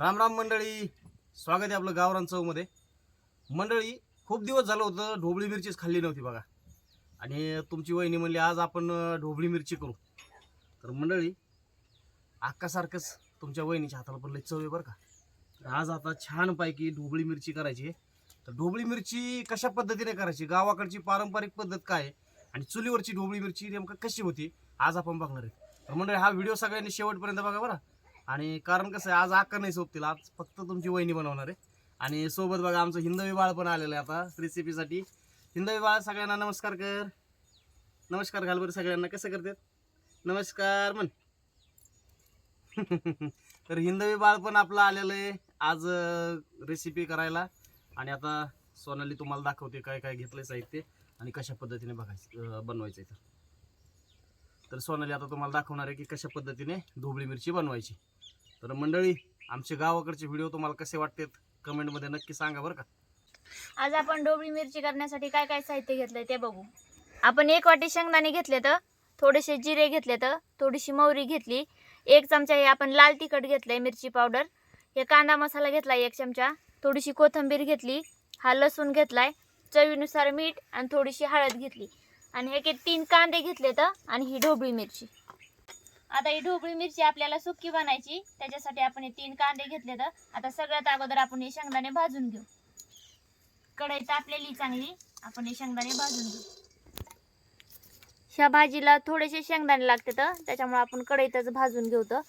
राम राम मंडळी. स्वागत आहे आपलं गावरान चौमध्ये मंडळी खूप दिवस झालं होतं ढोबळी मिरचीच खाल्ली नव्हती बघा. आणि तुमची वहिनी म्हणली आज आपण ढोबळी मिरची करू. तर मंडळी आक्कासारखंच तुमच्या वहिनीच्या हाताला पण लई चव आहे बरं का. तर आज आता छानपैकी ढोबळी मिरची करायची आहे. तर ढोबळी मिरची कशा पद्धतीने करायची? गावाकडची पारंपरिक पद्धत काय आहे? आणि चुलीवरची ढोबळी मिरची नेमकं कशी होती? आज आपण बघणार आहे. तर मंडळी हा व्हिडिओ सगळ्यांनी शेवटपर्यंत बघा बरं. आणि कारण कसं आहे आज अक्का नाही सोबतील आज फक्त तुमची वहिनी बनवणार आहे. आणि सोबत बघा आमचं हिंदवी बाळ पण आलेलं आहे आता रेसिपीसाठी हिंदवी बाळ सगळ्यांना नमस्कार कर. नमस्कार घाल बरं सगळ्यांना कसं करतात? नमस्कार म्हण. तर हिंदवी बाळ पण आपलं आलेलं आहे आज रेसिपी करायला. आणि आता सोनाली तुम्हाला दाखवते काय काय घेतलं साहित्य आणि कशा पद्धतीने बघायचं बनवायचं आहे तर तर सोनाली आता तुम्हाला दाखवणार आहे की कशा पद्धतीने ढोबळी मिरची बनवायची. तर मंडळी आमचे गावाकडचे व्हिडिओ तुम्हाला कसे वाटतात कमेंटमध्ये नक्की सांगा बरं का. आज आपण ढोबळी मिरची करण्यासाठी काय काय साहित्य घेतलंय ते बघू. आपण एक वाटी शेंगदाणे घेतले तर थोडेसे जिरे घेतले तर थोडीशी मोहरी घेतली एक चमचा हे आपण लाल तिखट घेतलंय मिरची पावडर हे कांदा मसाला घेतला एक चमचा थोडीशी कोथिंबीर घेतली हा लसूण घेतलाय चवीनुसार मीठ आणि थोडीशी हळद घेतली. आणि हे तीन कांदे घेतले तर आणि ही ढोबळी मिरची. आता ही ढोबळी मिरची आपल्याला सुक्की बनायची त्याच्यासाठी आपण हे तीन कांदे घेतले तर आता सगळ्यात अगोदर आपण हे शेंगदाणे भाजून घेऊ. कढई तापलेली चांगली आपण हे शेंगदाणे भाजून घेऊ. ह्या भाजीला थोडेसे शेंगदाणे लागते तर त्याच्यामुळे आपण कढईतच भाजून घेऊ तर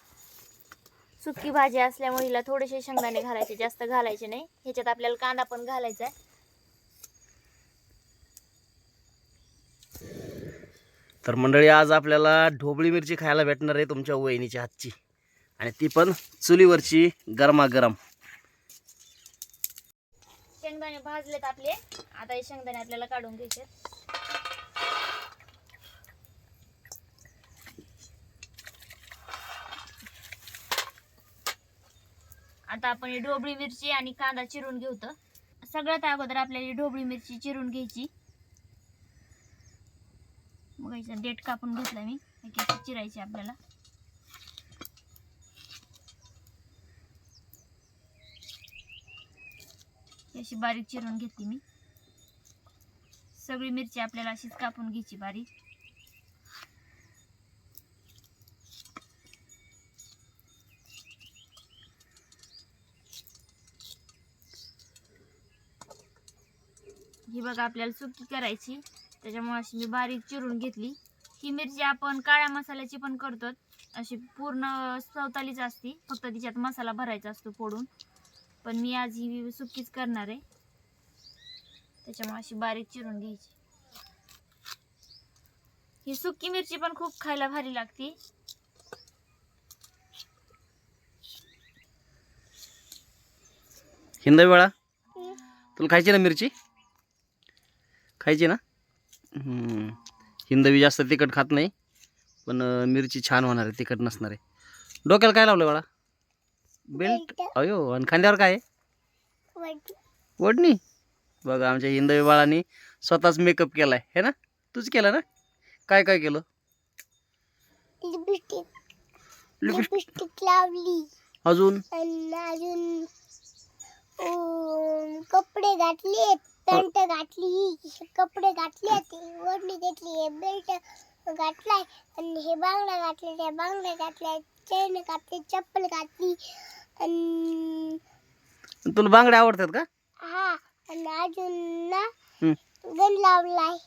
सुकी भाजी असल्यामुळे हिला थोडेसे शेंगदाणे घालायचे जास्त घालायचे नाही. ह्याच्यात आपल्याला कांदा पण घालायचा आहे. तर मंडळी आज आपल्याला ढोबळी मिरची खायला भेटणार आहे तुमच्या वहिनीच्या हातची. आणि ती पण चुलीवरची गरमागरम. शेंगदाणे भाजलेत आपले. आता हे शेंगदाणे आपल्याला काढून घ्यायचे आता आपण ही ढोबळी मिरची आणि कांदा चिरून घेऊ तर. सगळ्यात अगोदर आपल्याला ही ढोबळी मिरची चिरून घ्यायची. मग डेट कापून घेतला मी. एक चिरायची आपल्याला. अशी बारीक चिरून घेतली मी. सगळी मिरची आपल्याला अशीच कापून घ्यायची बारीक. ही बघा आपल्याला सुकी करायची. त्याच्यामुळे अशी मी बारीक चिरून घेतली. ही मिरची आपण काळ्या मसाल्याची पण करतो. अशी पूर्ण चवतालीच असती. फक्त तिच्यात मसाला भरायचा असतो फोडून. पण मी आज ही सुकीच करणार आहे. त्याच्यामुळे अशी बारीक चिरून घ्यायची. ही सुकी मिरची पण खूप खायला भारी लागती. हिंदवी वेळा? तुला खायची ना मिरची? खायची ना? हिंदवी जास्त तिखट खात नाही पण मिरची छान होणार आहे तिखट नसणार आहे. डोक्याला काय लावलं बाळा? बेल्ट अयो आणि खांद्यावर काय आहे? ओढणी बघा आमच्या हिंदवी बाळांनी स्वतःच मेकअप केलाय है ना? तूच केला ना? काय काय केलं? लिपस्टिक. लावली. अजून? अजून कपडे घातले पॅन्ट घातली कपडे घातले ओढणी घेतली बेल्ट घातलाय आणि हे बांगड्या घातले त्या बांगड्या घातल्या चेन घातली चप्पल घातली आणि तुला बांगड्या आवडतात का? हा आणि अजून ना हम्म. गण लावलाय.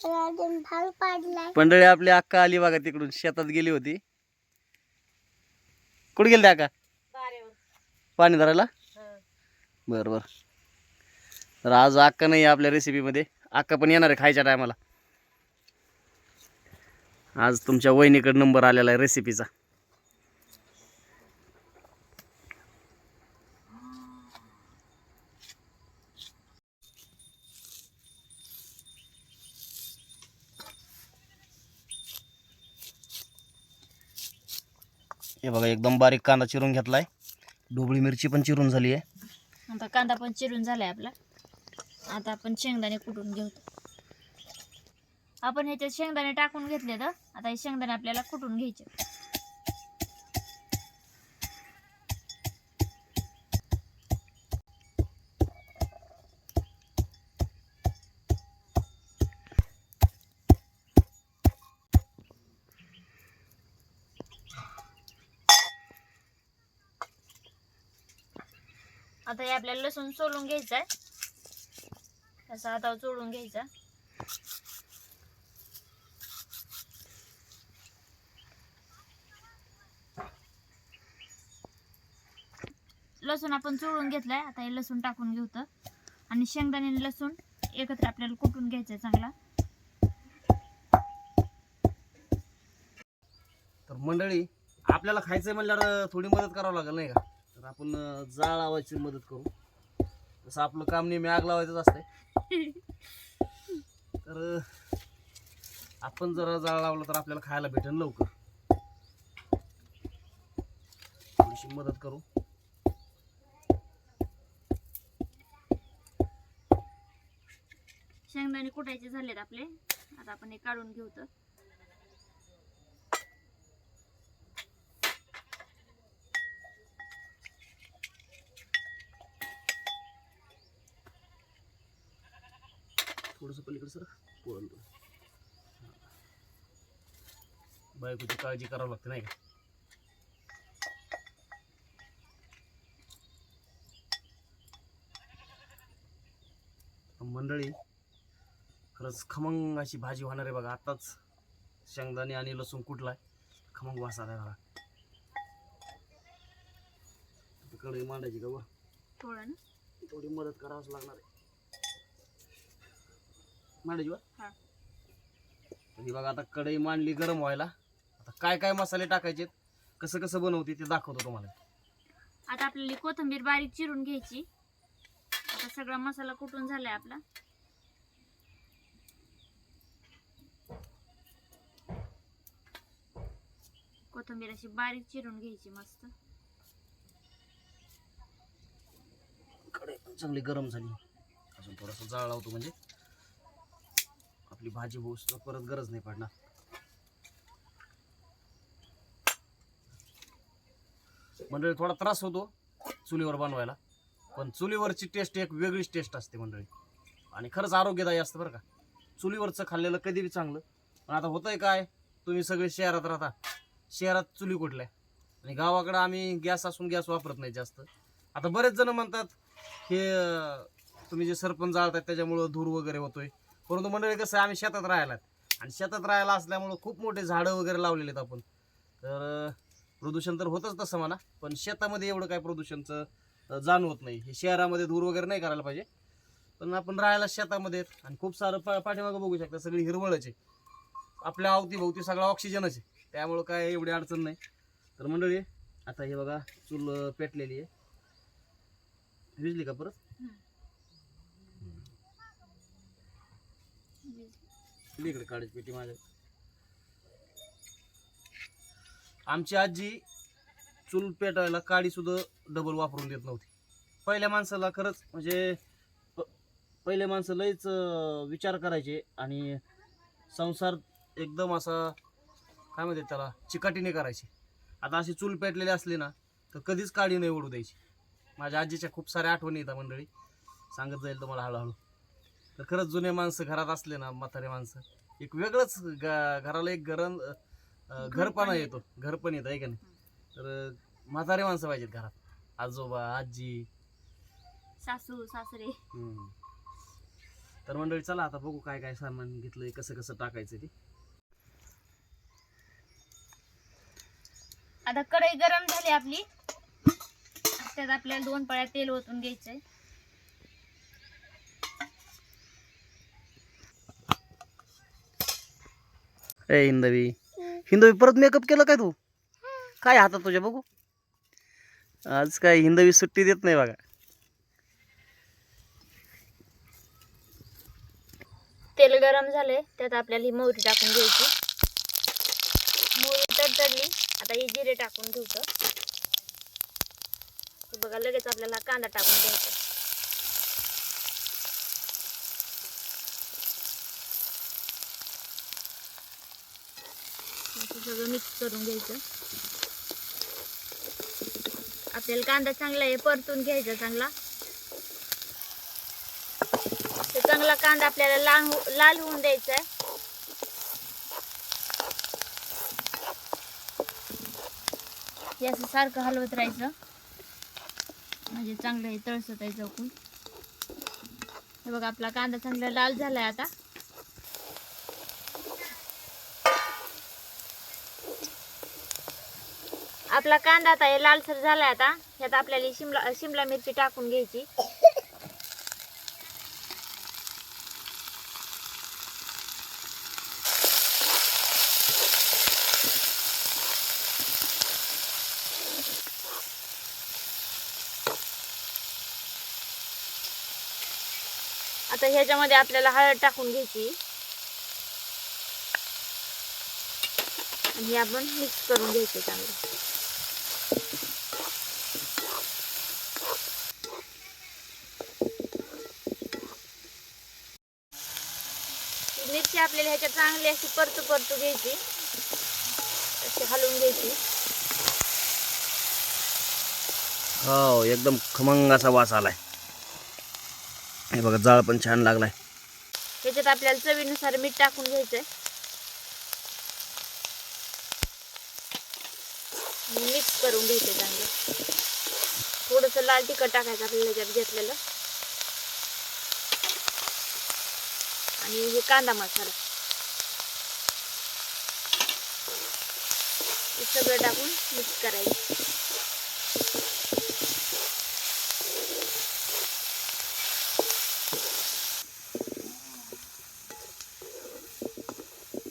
आणि अजून भांग पाडलाय. पंढळी आपली अक्का आली बघा तिकडून शेतात गेली होती. कुठे गेली अक्का? पाणी धरायला? बरं बरं. तर आज अक्का नाही आपल्या रेसिपीमध्ये अक्का पण येणार आहे खायच्या टायमाला आज तुमच्या वहिनीकडे नंबर आलेला आहे रेसिपीचा हे बघा एकदम बारीक कांदा चिरून घेतलाय. ढोबळी मिरची पण चिरून झाली आहे. आता कांदा पण चिरून झालाय आपला. आता आपण शेंगदाणे कुटून घेऊ आपण ह्याच्यात शेंगदाणे टाकून घेतले तर आता हे शेंगदाणे आपल्याला कुटून घ्यायचे. आता हे आपल्याला लसूण सोलून घ्यायचं आहे त्याचा आता चोळून घ्यायचा. लसूण आपण चोळून घेतलाय. आता हे लसूण टाकून घेऊ तर. आणि शेंगदाणे आणि लसूण एकत्र आपल्याला कुटून घ्यायचं चांगला. तर मंडळी आपल्याला खायचंय म्हणल्यावर थोडी मदत करावं लागेल नाही का? तर आपण जाळ लावायची मदत करू. तसं आपलं काम नेहमी आग लावायचंच असतंय. तर आपण जरा जाळ लावलं तर आपल्याला खायला भेटेल लवकर. थोडीशी मदत करू. शेंगदाणे कुटायचे झालेत आपले. आता आपण हे काढून घेऊ तर. थोडंसं पलीकडे सर. बायकोची काळजी करावं लागते नाही का? मंडळी खरंच खमंग अशी भाजी होणार आहे बघा. आताच शेंगदाणे आणि लसूण कुठलाय? खमंग वास बघा आता कढई मांडायची का ना. थोडी मदत करावंच लागणार आहे. मांडायची हा. बघा आता कढई मांडली गरम व्हायला. आता काय काय मसाले टाकायचे कसं कसं बनवते ते दाखवतो तुम्हाला. आता आपल्याला कोथिंबीर बारीक चिरून घ्यायची. आता सगळा मसाला कुटून झालाय आपला? कोथिंबीर अशी बारीक चिरून घ्यायची मस्त. चांगली गरम झाली. अजून थोडासा जाळ लावतो म्हणजे. आपली भाजी होऊस परत गरज नाही पडणार. मंडळी थोडा त्रास होतो चुलीवर बनवायला पण चुलीवरची टेस्ट एक वेगळीच टेस्ट असते मंडळी. आणि खरंच आरोग्यदायी असतं बरं का. चुलीवरचं खाल्लेलं कधी बी चांगलं. पण आता होतंय काय तुम्ही सगळे शहरात राहता. शहरात चुली कुठल्या? आणि गावाकडं आम्ही गॅस असून गॅस वापरत नाही जास्त. आता बरेच जण म्हणतात हे तुम्ही जे सरपंच जाळतात त्याच्यामुळं धूर वगैरे होतोय. परंतु मंडळी कसं आहे, आम्ही शेतात राहायला आणि शेतात राहायला असल्यामुळं खूप मोठे झाडं वगैरे लावलेले आहेत आपण. तर प्रदूषण तर होतच तसं म्हणा पण शेतामध्ये एवढं काय प्रदूषणचं जाणवत नाही. हे शहरामध्ये धूर वगैरे नाही करायला पाहिजे. पण आपण राहायला शेतामध्ये आणि खूप सारं पा पाठीमागं बघू शकता सगळी हिरवळच आहे. आपल्या अवतीभोवती सगळा ऑक्सिजनच आहे. त्यामुळं काय एवढी अडचण नाही. तर मंडळी आता हे बघा चूल पेटलेली आहे. विजली का परत? इकडे काढायची पेटी माझ्या आमची आजी चूल पेटायला काडी सुद्धा डबल वापरून देत नव्हती. पहिल्या माणसाला खरंच म्हणजे प- माणसं लयच विचार करायचे आणि संसार एकदम असा काय म्हणते त्याला चिकाटीने करायचे. आता अशी चूल पेटलेली असली ना तर कधीच काडी नाही ओढू द्यायची. माझ्या आजीच्या खूप साऱ्या आठवणी येतात मंडळी. सांगत जाईल तुम्हाला हळूहळू. तर खरंच जुने माणसं घरात असले ना म्हातारे माणसं एक वेगळंच ग- घराला एक गरम अं, घरपणा येतो. घरपण येतं आहे का नाही? तर म्हातारे माणसं पाहिजेत घरात. आजोबा आजी. सासू सासरे. हम्म. तर मंडळी चला आता बघू काय काय सामान घेतलंय कसं कसं टाकायचं ते. आता कढई गरम झाली आपली. त्यात आपल्याला दोन पळ्या तेल ओतून घ्यायचंय. ए हिंदवी हिंदवी परत मेकअप केलं काय तू? काय हातात तुझ्या बघू? आज काय हिंदवी सुट्टी देत नाही बघा. तेल गरम झाले त्यात आपल्याला ही मोहरी टाकून घ्यायची. मोहरी तडतडली आता ही जिरे टाकून ठेवतो. बघा लगेच आपल्याला कांदा टाकून घ्यायचा. असं सगळं मिक्स करून घ्यायचं. आपल्याला कांदा चांगला आहे परतून घ्यायचा चांगला. ते चांगला कांदा आपल्याला लाल हो, लाल होऊन द्यायचा आहे. हे असं सारखं हलवत राहायचं. म्हणजे चांगलं हे तळसत आहे चौकून. हे बघा आपला कांदा चांगला लाल झालाय आता. आपला कांदा आता हे लालसर झालाय आता. ह्यात आपल्याला शिमला शिमला मिरची टाकून घ्यायची. आता ह्याच्यामध्ये आपल्याला हळद टाकून घ्यायची. आणि हे आपण मिक्स करून घ्यायचे चांगलं ही मिरची आपल्याला ह्याच्यात चांगली अशी परतू परतू घ्यायची. अशी हलवून घ्यायची. हो एकदम खमंग असा वास आलाय. हे बघा जाळ पण छान लागलाय. ह्याच्यात आपल्याला चवीनुसार मीठ टाकून घ्यायचंय. मिक्स करून घ्यायचे चांगलं. थोडंसं लाल तिखट टाकायचं आपल्याला ह्याच्यात घेतलेलं. आणि हे कांदा मसाला. सगळं टाकून मिक्स करायचं.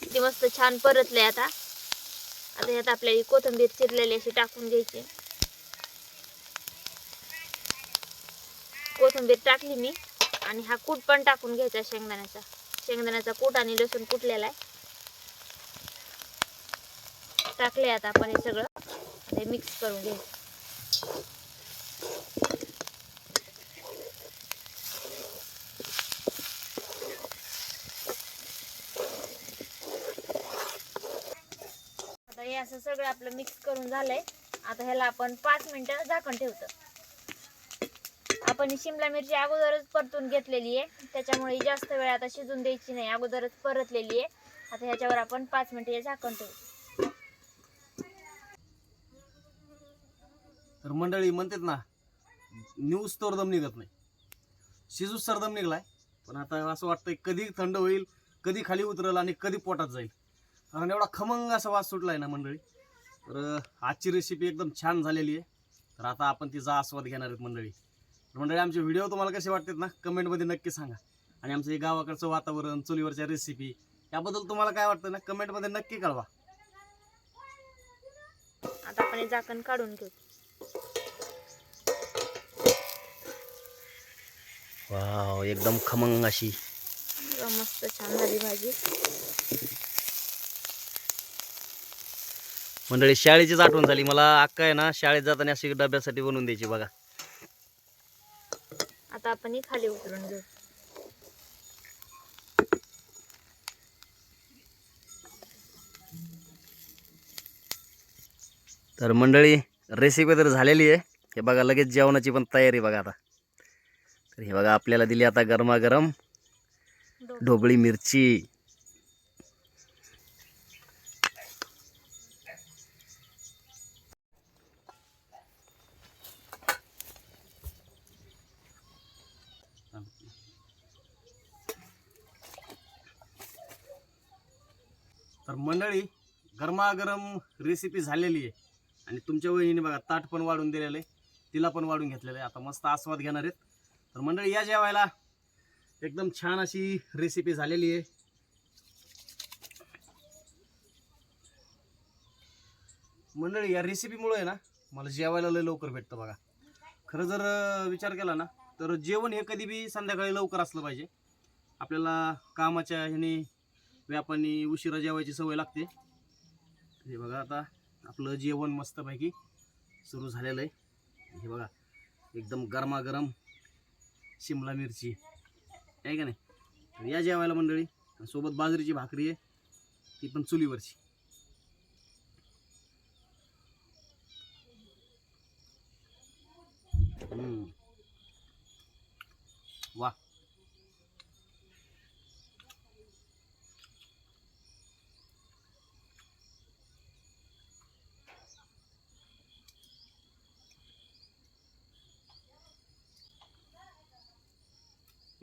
ते मस्त छान परतले आता. आता ह्यात आपल्याला कोथंबीर कोथिंबीर चिरलेली अशी टाकून घ्यायची. कोथिंबीर टाकली मी. आणि हा कूट पण टाकून घ्यायचा शेंगदाण्याचा. शेंगदाण्याचा कूट आणि लसूण कुटलेला आहे. टाकले आता आपण हे सगळं. ते मिक्स करून घे आता हे असं सगळं आपलं मिक्स करून झालंय. आता ह्याला आपण पाच मिनिटं झाकण ठेवतो. आपण शिमला मिरची अगोदरच परतून घेतलेली आहे. त्याच्यामुळे जास्त वेळ आता शिजून द्यायची नाही. अगोदरच परतलेली आहे. आता ह्याच्यावर आपण पाच मिनिटं हे झाकण ठेवू. तर मंडळी म्हणतात ना न्यूज तर दम निघत नाही. शिजूच सरदम निघलाय. पण आता असं वाटतंय कधी थंड होईल कधी खाली उतरल आणि कधी पोटात जाईल. कारण एवढा खमंग असा वास सुटलाय ना मंडळी. तर आजची रेसिपी एकदम छान झालेली आहे. तर आता आपण तिचा आस्वाद घेणार आहेत मंडळी. तर मंडळी आमचे व्हिडिओ तुम्हाला कसे वाटतात ना कमेंटमध्ये नक्की सांगा. आणि आमचं हे गावाकडचं वातावरण चुलीवरच्या रेसिपी याबद्दल तुम्हाला काय वाटतं ना कमेंटमध्ये नक्की कळवा. आता आपण हे झाकण काढून घेऊ. वाव एकदम खमंग अशी. मस्त छान झाली भाजी. मंडळी शाळेचीच आठवण झाली. मला अक्का आहे ना शाळेत जाताना अशी डब्यासाठी बनवून द्यायची बघा. आता आपण ही खाली उतरून घेऊ. तर मंडळी रेसिपी तर झालेली आहे. हे बघा लगेच जेवणाची पण तयारी बघा आता. तर हे बघा आपल्याला दिली आता गरमागरम ढोबळी मिरची. तर मंडळी गरमागरम रेसिपी झालेली आहे. आणि तुमच्या वहिनीने बघा ताट पण वाढून दिलेलं आहे. तिला पण वाढून घेतलेलं आहे. आता मस्त आस्वाद घेणार आहेत. तर मंडळी या जेवायला. एकदम छान अशी रेसिपी झालेली आहे. मंडळी या रेसिपीमुळे आहे ना मला जेवायला लय लवकर भेटतं बघा. खरं जर विचार केला ना तर जेवण हे कधी बी संध्याकाळी लवकर असलं पाहिजे. आपल्याला कामाच्या ह्याने व्यापाने उशिरा जेवायची सवय लागते. हे बघा आता. आपलं जेवण मस्तपैकी सुरू झालेलं आहे. हे बघा एकदम गरमागरम शिमला मिरची. आहे का नाही? तर या जेवायला मंडळी आणि सोबत बाजरीची भाकरी आहे ती पण चुलीवरची. हम्म.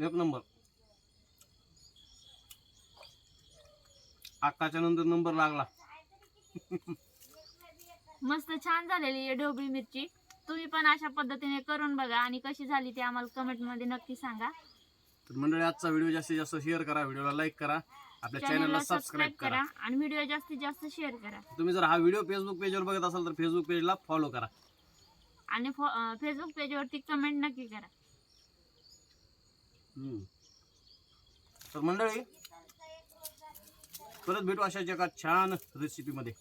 एक नंबर. अक्काच्या नंतर नंबर लागला. मस्त छान झालेली आहे ढोबळी मिरची. तुम्ही पण अशा पद्धतीने करून बघा आणि कशी झाली ते आम्हाला कमेंटमध्ये नक्की सांगा. तर मंडळी आजचा व्हिडिओ जास्तीत जास्त शेअर करा व्हिडिओला लाईक करा आपल्या चॅनलला सबस्क्राईब करा. आणि व्हिडिओ जास्तीत जास्त शेअर करा. तुम्ही जर हा व्हिडिओ फेसबुक पेजवर बघत असाल तर फेसबुक पेजला फॉलो करा. आणि फेसबुक पेजवरती कमेंट नक्की करा. तर मंडळी परत भेटू अशाच एका छान रेसिपीमध्ये